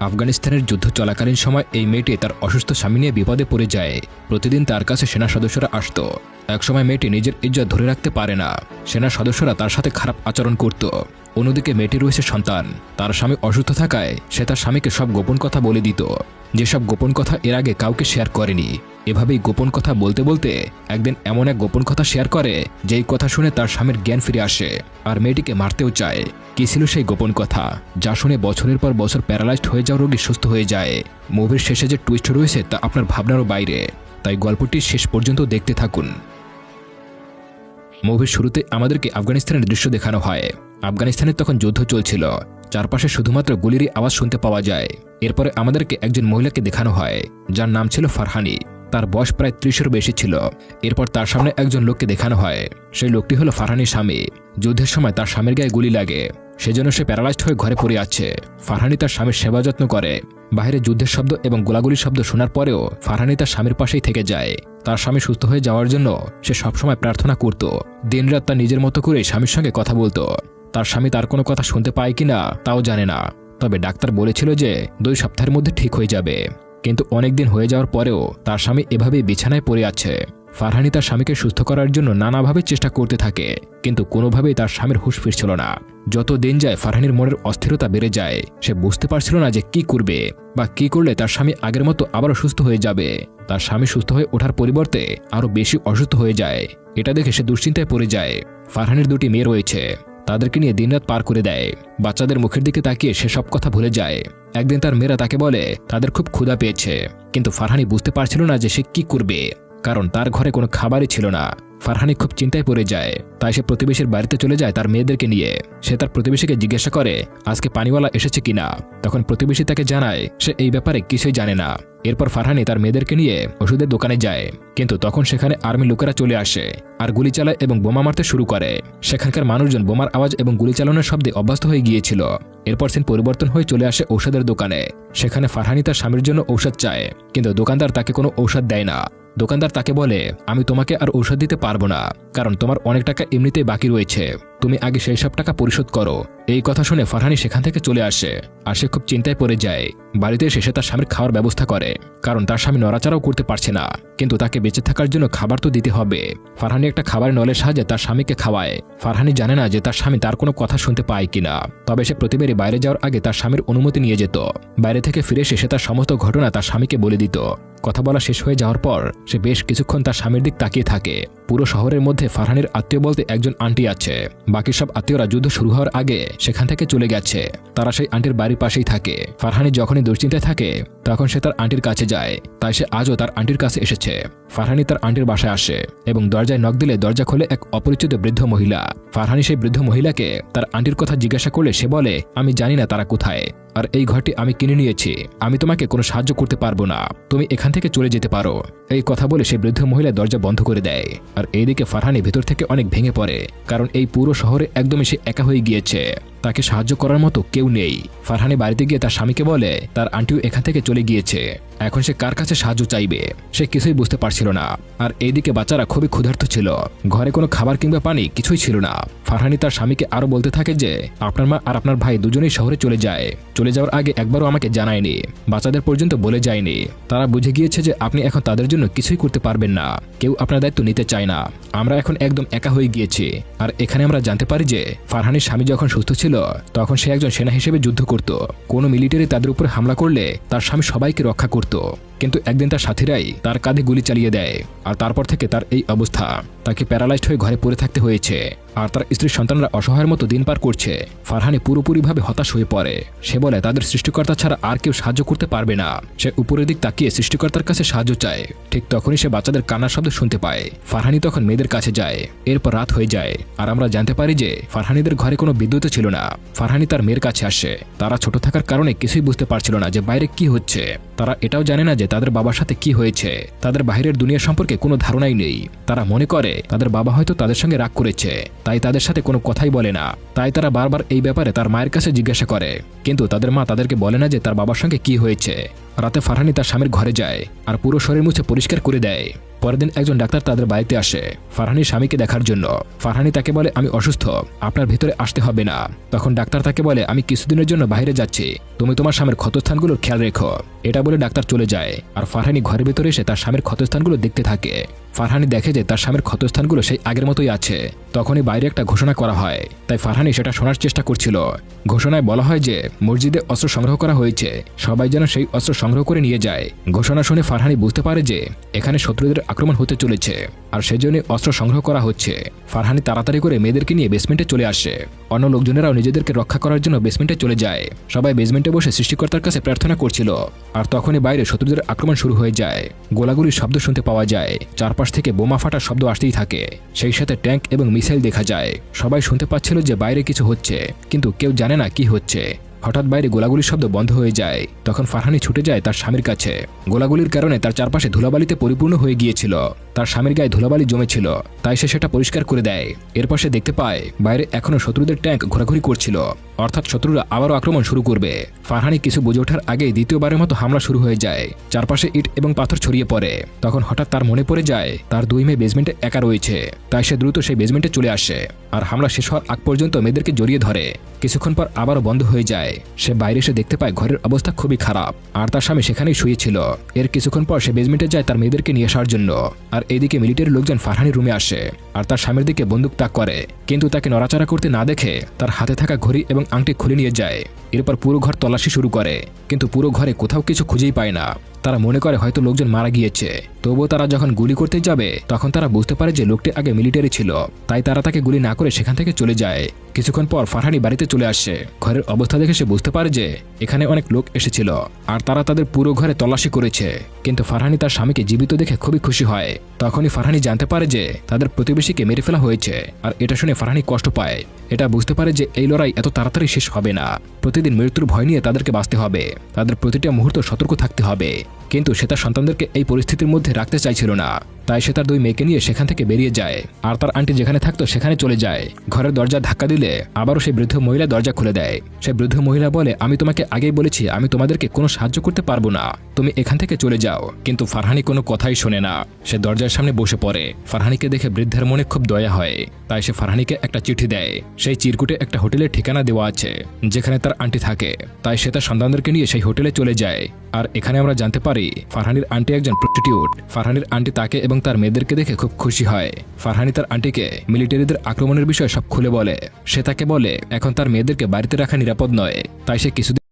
আফগানিস্তানের যুদ্ধ চলাকালীন সময় এই মেয়েটি তার অসুস্থ স্বামী নিয়ে বিপদে পড়ে যায়। প্রতিদিন তার কাছে সেনা সদস্যরা আসত। একসময় মেয়েটি নিজের ইজ্জত ধরে রাখতে পারে না। সেনা সদস্যরা তার সাথে খারাপ আচরণ করত। অন্যদিকে মেয়েটি রয়েছে সন্তান। তার স্বামী অসুস্থ থাকায় সে তার স্বামীকে সব গোপন কথা বলে দিত। যেসব গোপন কথা এর আগে কাউকে শেয়ার করেনি, এভাবেই গোপন কথা বলতে বলতে একদিন এমন এক গোপন কথা শেয়ার করে, যেই কথা শুনে তার স্বামীর জ্ঞান ফিরে আসে, আর মেয়েটিকে মারতেও চায়। কি ছিল সেই গোপন কথা? যা শুনে বছরের পর বছর প্যারালাইজড হয়ে যাওয়া রোগী সুস্থ হয়ে যায়। মুভির শেষে যে টুইস্ট রয়েছে তা আপনার ভাবনারও বাইরে। তাই গল্পটি শেষ পর্যন্ত দেখতে থাকুন। মুভির শুরুতে আমাদেরকে আফগানিস্তানের দৃশ্য দেখানো হয়। আফগানিস্তানে তখন যুদ্ধ চলছিল। চারপাশে শুধুমাত্র গুলিরই আওয়াজ শুনতে পাওয়া যায়। এরপরে আমাদেরকে একজন মহিলাকে দেখানো হয়, যার নাম ছিল ফারহানি। তার বয়স প্রায় ত্রিশের বেশি ছিল। এরপর তার সামনে একজন লোককে দেখানো হয়। সেই লোকটি হলো ফারহানির স্বামী। যুদ্ধের সময় তার স্বামীর গায়ে গুলি লাগে। সেজন্য সে প্যারালাইজড হয়ে ঘরে পড়ে আছে। ফারহানি তার স্বামীর সেবা যত্ন করে। বাইরে যুদ্ধের শব্দ এবং গোলাগুলির শব্দ শোনার পরেও ফারহানি তার স্বামীর পাশেই থেকে যায়। তার স্বামী সুস্থ হয়ে যাওয়ার জন্য সে সবসময় প্রার্থনা করত। দিনরাত তার নিজের মতো করে স্বামীর সঙ্গে কথা বলতো। তার স্বামী তার কোনো কথা শুনতে পায় কিনা তাও জানে না। তবে ডাক্তার বলেছিল যে দুই সপ্তাহের মধ্যে ঠিক হয়ে যাবে। কিন্তু অনেক দিন হয়ে যাওয়ার পরেও তার স্বামী এভাবেই বিছানায় পড়ে আছে। ফারহানি তার স্বামীকে সুস্থ করার জন্য নানাভাবে চেষ্টা করতে থাকে, কিন্তু কোনোভাবেই তার স্বামীর হুঁশ ফিরছিল না। যত দিন যায় ফারহানির মনের অস্থিরতা বেড়ে যায়, সে বুঝতে পারছিল না যে কি করবে বা কি করলে তার স্বামী আগের মতো আবারও সুস্থ হয়ে যাবে। তার স্বামী সুস্থ হয়ে ওঠার পরিবর্তে আরও বেশি অসুস্থ হয়ে যায়। এটা দেখে সে দুশ্চিন্তায় পড়ে যায়। ফারহানির দুটি মেয়ে রয়েছে। তাদেরকে নিয়ে দিনরাত পার করে দেয়। বাচ্চাদের মুখের দিকে তাকিয়ে সে সব কথা ভুলে যায়। একদিন তার মেয়েরা তাকে বলে, তাদের খুব ক্ষুধা পেয়েছে। কিন্তু ফারহানি বুঝতে পারছিল না যে সে কি করবে, কারণ তার ঘরে কোনো খাবারই ছিল না। ফারহানি খুব চিন্তায় পড়ে যায়। তাই সে প্রতিবেশীর বাড়িতে চলে যায় তার মেয়েদেরকে নিয়ে। সে তার প্রতিবেশীকে জিজ্ঞাসা করে, আজকে পানিওয়ালা এসেছে কিনা তখন প্রতিবেশী তাকে জানায়, সে এই ব্যাপারে কিছুই জানে না। এরপর ফারহানি তার মেয়েদেরকে নিয়ে ওষুধের দোকানে যায়। কিন্তু তখন সেখানে আর্মি লোকেরা চলে আসে আর গুলি চালায় এবং বোমা মারতে শুরু করে। সেখানকার মানুষজন বোমার আওয়াজ এবং গুলি চালানোর শব্দে অভ্যস্ত হয়ে গিয়েছিল। এরপর সিন পরিবর্তন হয়ে চলে আসে ঔষধের দোকানে। সেখানে ফারহানি তার স্বামীর জন্য ঔষধ চায়, কিন্তু দোকানদার তাকে কোনো ঔষধ দেয় না। দোকানদার তাকে বলে আমি তোমাকে আর ঔষধ দিতে পারব না। কারণ তোমার অনেক টাকা এমনিতেই বাকি রয়েছে। তুমি আগে সেই সব টাকা পরিশোধ করো। এই কথা শুনে ফারহানি সেখান থেকে চলে আসে আর সে খুব চিন্তায় পড়ে যায়। বাড়িতে এসে সে তার স্বামীর খাওয়ার ব্যবস্থা করে, কারণ তার স্বামী নড়াচড়াও করতে পারছে না। কিন্তু তাকে বেঁচে থাকার জন্য খাবার তো দিতে হবে। ফারহানি একটা খাবার নলের সাহায্যে তার স্বামীকে খাওয়ায়। ফারহানি জানে না যে তার স্বামী তার কোনো কথা শুনতে পায় কিনা। তবে সে প্রতিবারই বাইরে যাওয়ার আগে তার স্বামীর অনুমতি নিয়ে যেত। বাইরে থেকে ফিরে এসে সে তার সমস্ত ঘটনা তার স্বামীকে বলে দিত। কথা বলা শেষ হয়ে যাওয়ার পর সে বেশ কিছুক্ষণ তার স্বামীর দিক তাকিয়ে থাকে। পুরো শহরের মধ্যে ফারহানির আত্মীয় বলতে একজন আন্টি আছে। বাকি সব আত্মীয়রা যুদ্ধ শুরু হওয়ার আগে সেখান থেকে চলে গেছে। তারা সেই আন্টির বাড়ির পাশেই থাকে। ফারহানি যখনই দুশ্চিন্তায় থাকে, তখন সে তার আন্টির কাছে যায়। তাই সে আজও তার আন্টির কাছে এসেছে। ফারহানি তার আন্টির বাসায় আসে এবং দরজায় নখ দিলে দরজা খোলে এক অপরিচিত বৃদ্ধ মহিলা। ফারহানি সেই বৃদ্ধ মহিলাকে তার আন্টির কথা জিজ্ঞাসা করলে সে বলে, আমি জানি না তারা কোথায়। আর এই ঘরটি আমি কিনে নিয়েছি। আমি তোমাকে কোনো সাহায্য করতে পারব না। তুমি এখান থেকে চলে যেতে পারো। এই কথা বলে সে বৃদ্ধ মহিলা দরজা বন্ধ করে দেয়। আর এইদিকে ফারহানি ভেতর থেকে অনেক ভেঙে পড়ে, কারণ এই পুরো শহরে একদমই সে একা হয়ে গিয়েছে। তাকে সাহায্য করার মতো কেউ নেই। ফারহানি বাড়িতে গিয়ে তার স্বামীকে বলে, তার আন্টিও এখান থেকে চলে গিয়েছে। এখন সে কার কাছে সাহায্য চাইবে? সে কিছুই বুঝতে পারছিল না। আর এইদিকে বাচ্চারা খুবই ক্ষুধার্ত ছিল। ঘরে কোনো খাবার কিংবা পানি কিছুই ছিল না। ফারহানি তার স্বামীকে আরও বলতে থাকে যে, আপনার মা আর আপনার ভাই দুজনেই শহরে চলে যায়। চলে যাওয়ার আগে একবারও আমাকে জানায়নি। বাচ্চাদের পর্যন্ত বলে যায়নি। তারা বুঝে গিয়েছে যে আপনি এখন তাদের জন্য কিছুই করতে পারবেন না। কেউ আপনার দায়িত্ব নিতে চায় না। আমরা এখন একদম একা হয়ে গিয়েছি। আর এখানে আমরা জানতে পারি যে, ফারহানির স্বামী যখন সুস্থ ছিল, তখন সে একজন সেনা হিসেবে যুদ্ধ করত। কোনো মিলিটারি তাদের উপর হামলা করলে তার স্বামী সবাইকে রক্ষা করত। কিন্তু একদিন তার সাথীরাই তার কাঁধে গুলি চালিয়ে দেয় আর তারপর থেকে তার এই অবস্থা। তাকে প্যারালাইজড হয়ে ঘরে পড়ে থাকতে হয়েছে আর তার স্ত্রীর সন্তানরা অসহায়ের মতো দিন পার করছে। ফারহানি পুরোপুরিভাবে হতাশ হয়ে পড়ে। সে বলে, তাদের সৃষ্টিকর্তা ছাড়া আর কেউ সাহায্য করতে পারবে না। সে উপরের দিক তাকিয়ে সৃষ্টিকর্তার কাছে সাহায্য চায়। ঠিক তখনই সে বাচ্চাদের কান্নার শব্দ শুনতে পায়। ফারহানি তখন মেয়েদের কাছে যায়। এরপর রাত হয়ে যায়। আর আমরা জানতে পারি যে, ফারহানিদের ঘরে কোনো বিদ্যুৎ ছিল না। ফারহানি তার মেয়ের কাছে আসে। তারা ছোট থাকার কারণে কিছুই বুঝতে পারছিল না যে বাইরে কি হচ্ছে। তারা এটাও জানে না যে তাদের বাবার সাথে কি হয়েছে? তাদের বাইরের দুনিয়া সম্পর্কে কোনো ধারণাই নেই। তারা মনে করে, তাদের বাবা হয়তো তাদের সঙ্গে রাগ করেছে। তাই তাদের সাথে কোনো কথাই বলে না। তাই তারা বারবার এই ব্যাপারে তার মায়ের কাছে জিজ্ঞাসা করে। কিন্তু তাদের মা তাদেরকে বলে না যে তার বাবার সঙ্গে কি হয়েছে। রাতে ফারহানি তার স্বামীর ঘরে যায় আর পুরো শরীর মুছে পরিষ্কার করে দেয়। পরের দিন একজন ডাক্তার তাদের বাড়িতে আসে, ফারহানির স্বামীকে দেখার জন্য। ফারহানি তাকে বলে, আমি অসুস্থ, আপনার ভিতরে আসতে হবে না। তখন ডাক্তার তাকে বলে, আমি কিছুদিনের জন্য বাইরে যাচ্ছি। তুমি তোমার স্বামীর ক্ষতস্থানগুলোর খেয়াল রেখো। এটা বলে ডাক্তার চলে যায়। আর ফারহানি ঘরের ভেতরে এসে তার স্বামীর ক্ষতস্থানগুলো দেখতে থাকে। ফারহানি দেখে যে তার স্বামীর ক্ষতস্থানগুলো সেই আগের মতোই আছে। তখনই বাইরে একটা ঘোষণা করা হয়। তাই ফারহানি সেটা শোনার চেষ্টা করছিল। ঘোষণায় বলা হয় যে, মসজিদে অস্ত্র সংগ্রহ করা হয়েছে। সবাই যেন সেই অস্ত্র সংগ্রহ করে নিয়ে যায়। ঘোষণা শুনে ফারহানি বুঝতে পারে যে, এখানে শত্রুদের আক্রমণ হতে চলেছে। আর সেজন্য অস্ত্র সংগ্রহ করা হচ্ছে। ফারহানি তাড়াতাড়ি করে মেয়েদেরকে নিয়ে বেসমেন্টে চলে আসে। অন্য লোকজনেরাও নিজেদেরকে রক্ষা করার জন্য বেসমেন্টে চলে যায়। সবাই বেসমেন্টে বসে সৃষ্টিকর্তার কাছে প্রার্থনা করছিল। আর তখনই বাইরে শত্রুদের আক্রমণ শুরু হয়ে যায়। গোলাগুলির শব্দ শুনতে পাওয়া যায়। চারপাশ থেকে বোমা ফাটার শব্দ আসতেই থাকে। সেই সাথে ট্যাঙ্ক এবং মিসাইল দেখা যায়। সবাই শুনতে পাচ্ছিল যে বাইরে কিছু হচ্ছে, কিন্তু কেউ জানে না কি হচ্ছে। হঠাৎ বাইরে গোলাগুলির শব্দ বন্ধ হয়ে যায়। তখন ফারহানি ছুটে যায় তার স্বামীর কাছে। গোলাগুলির কারণে তার চারপাশে ধুলাবালিতে পরিপূর্ণ হয়ে গিয়েছিল। তার স্বামীর গায়ে ধুলাবালি জমেছিল, তাই সে সেটা পরিষ্কার করে দেয়। এরপর সে দেখতে পায়, বাইরে এখনও শত্রুদের ট্যাঙ্ক ঘোরাঘুরি করছিল। অর্থাৎ শত্রুরা আবারও আক্রমণ শুরু করবে। ফারহানি কিছু বুঝে ওঠার আগেই দ্বিতীয়বারের মতো হামলা শুরু হয়ে যায়। চারপাশে ইট এবং পাথর ছড়িয়ে পড়ে। তখন হঠাৎ তার মনে পড়ে যায়, তার দুই মেয়ে বেসমেন্টে একা রয়েছে। তাই সে দ্রুত সেই বেসমেন্টে চলে আসে। আর হামলা শেষ হওয়ার আগ পর্যন্ত মেয়েদেরকে জড়িয়ে ধরে। কিছুক্ষণ পর আবারও বন্ধ হয়ে যায়। সে বাইরে এসে দেখতে পায় ঘরের অবস্থা খুবই খারাপ। আর তার স্বামী সেখানেই শুয়েছিল। এর কিছুক্ষণ পর সে বেসমেন্টে যায় তার মেয়েদেরকে নিয়ে আসার জন্য। আর এদিকে মিলিটারি লোকজন ফারহানি রুমে আসে। আর তার স্বামীর দিকে বন্দুক তাক করে। কিন্তু তাকে নড়াচড়া করতে না দেখে তার হাতে থাকা ঘড়ি এবং আংটি খুলে নিয়ে যায়। এরপর পুরো ঘর তল্লাশি শুরু করে। কিন্তু পুরো ঘরে কোথাও কিছু খুঁজেই পায় না। তারা মনে করে হয়তো লোকজন মারা গিয়েছে। তবুও তারা যখন গুলি করতে যাবে, তখন তারা বুঝতে পারে যে লোকটি আগে মিলিটারি ছিল। তাই তারা তাকে গুলি না করে সেখান থেকে চলে যায়। কিছুক্ষণ পর ফারহানি বাড়িতে চলে আসে। ঘরের অবস্থা দেখে সে বুঝতে পারে যে এখানে অনেক লোক এসেছিল, আর তারা তাদের পুরো ঘরে তল্লাশি করেছে। কিন্তু ফারহানি তার স্বামীকে জীবিত দেখে খুবই খুশি হয়। তখনই ফারহানি জানতে পারে যে তাদের প্রতিবেশীকে মেরে ফেলা হয়েছে, আর এটা শুনে ফারহানি কষ্ট পায়। এটা বুঝতে পারে যে এই লড়াই এত তাড়াতাড়ি শেষ হবে না। প্রতিদিন মৃত্যুর ভয় নিয়ে তাদেরকে বাঁচতে হবে। তাদের প্রতিটা মুহূর্ত সতর্ক থাকতে হবে। কিন্তু সে তার সন্তানদেরকে এই পরিস্থিতির মধ্যে রাখতে চাইছিল না। তাই সে তার দুই মেয়েকে নিয়ে সেখান থেকে বেরিয়ে যায়। আর তার আন্টি যেখানে থাকতো সেখানে চলে যায়। ঘরের দরজা ধাক্কা দিলে আবারও সেই বৃদ্ধ মহিলা দরজা খুলে দেয়। সে বৃদ্ধ মহিলা বলে, আমি তোমাকে আগেই বলেছি, আমি তোমাদেরকে কোনো সাহায্য করতে পারব না। তুমি এখান থেকে চলে যাও। কিন্তু ফারহানি কোনো কথাই শোনে না। সে দরজার সামনে বসে পড়ে। ফারহানিকে দেখে বৃদ্ধের মনে খুব দয়া হয়। তাই সে ফারহানিকে একটা চিঠি দেয়। সেই চিরকুটে একটা হোটেলের ঠিকানা দেওয়া আছে, যেখানে তার আন্টি থাকে। তাই সে তার সন্তানদেরকে নিয়ে সেই হোটেলে চলে যায়। আর এখানে আমরা জানতে পারি, ফারহানির আন্টি একজন প্রস্টিটিউট ফারহানির আন্টি তাকে এবং তার মেয়েদেরকে দেখে খুব খুশি হয়। ফারহানি তার আন্টিকে মিলিটারিদের আক্রমণের বিষয়ে সব খুলে বলে। সে তাকে বলে, এখন তার মেয়েদেরকে বাড়িতে রাখা নিরাপদ নয়। তাই সে কিছুদিন